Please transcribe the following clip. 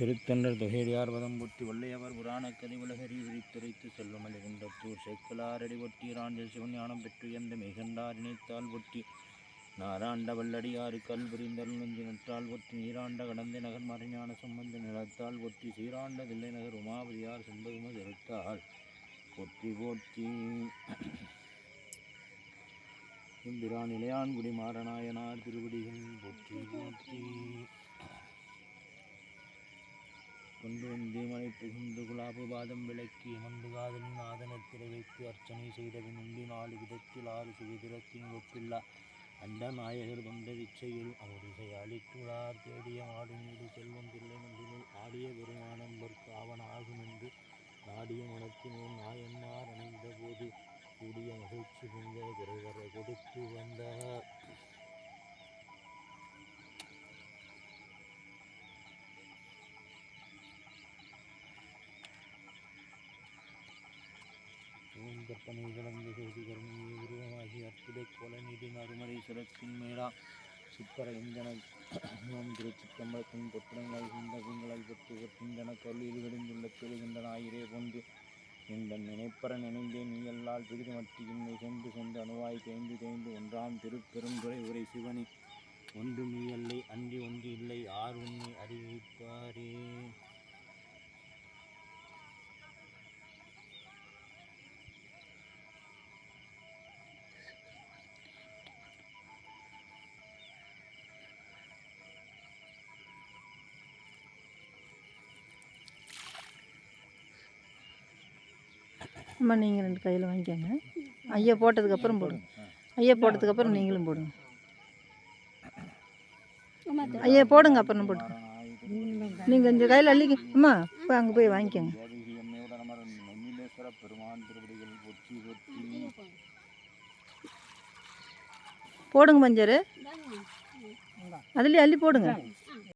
திருத்தொண்டர் தொகையடியார் பதம் பொட்டி வள்ளையவர் கதை உலகறி விழித்துரைத்து செல்லும் அலிகுண்டத்தூர் செக்கலாரடி ஒட்டி ராஞ்சல் சிவஞானம் எந்த மிகண்டார் இணைத்தால் ஒட்டி. நாராண்ட வல்லடியாறு கல் புரிந்தல் நெஞ்சு நற்றால் ஒட்டி நீராண்ட கடந்த நகர் மறைஞான சம்பந்த நிலத்தால் ஒட்டி சீராண்ட தில்லை நகர் உமாபதியார் செண்பகும திருத்தாள் ஒற்றி போற்றி. இம்பிரான் இளையான்குடி மாறநாயனார் திருவடிகள் போற்றி போற்றி கொண்டு வந்து மலை புகுந்து குலாபபாதம் விளக்கி அமர்ந்து காதலின் ஆதனத்திரை வைத்து அர்ச்சனை செய்தபின் உண்டி நாலு விதத்தில் ஆறு சுவிதிரத்தின் ஒப்பில்லா. அந்த நாயகர் வந்த விச்சையில் அவர் இசையாளித்துள்ளார். தேடிய மாடு மீது செல்வம் பிள்ளை நன்றினுள் ஆடிய பெருமானம் வர்க்கு ஆகும் என்று நாடிய மனத்தினுள் நாயன்மார் அணிந்த போது கூடிய மகிழ்ச்சி பொங்க குறைவர கொடுத்து வந்தார். கற்பனை கலந்து சோதி கருணையை உருவமாகி அற்புத கோல நிதி மறுமலை சிறப்பின் மேலா சுப்பர இந்தன ஓம் திருச்சிற்றம்பலத்தின் பொற்றங்கள் சிந்தகங்களால் பெற்று சிந்தன கல்வியில் விடுந்துள்ள பெறுகின்றன ஆயிரே போன்று இந்த நினைப்பற நினைந்தே நீ எல்லால் பிரிது மட்டியின்மை சென்று சென்று அணுவாய் தேய்ந்து தேய்ந்து ஒன்றாம் திருப்பெருந்துறை உரை சிவனி ஒன்று நீ அல்லை அன்றி அம்மா நீங்கள் ரெண்டு கையில் வாங்கிக்கோங்க. ஐயா போட்டதுக்கப்புறம் போடுங்க. ஐயா போட்டதுக்கப்புறம் நீங்களும் போடுங்க. ஐயா போடுங்க அப்புறம் போட்டு நீங்கள் இந்த கையில் அள்ளிக்க அம்மா போய் அங்கே போய் வாங்கிக்கோங்க. போடுங்க பஞ்சரு அதுலேயே அள்ளி போடுங்க.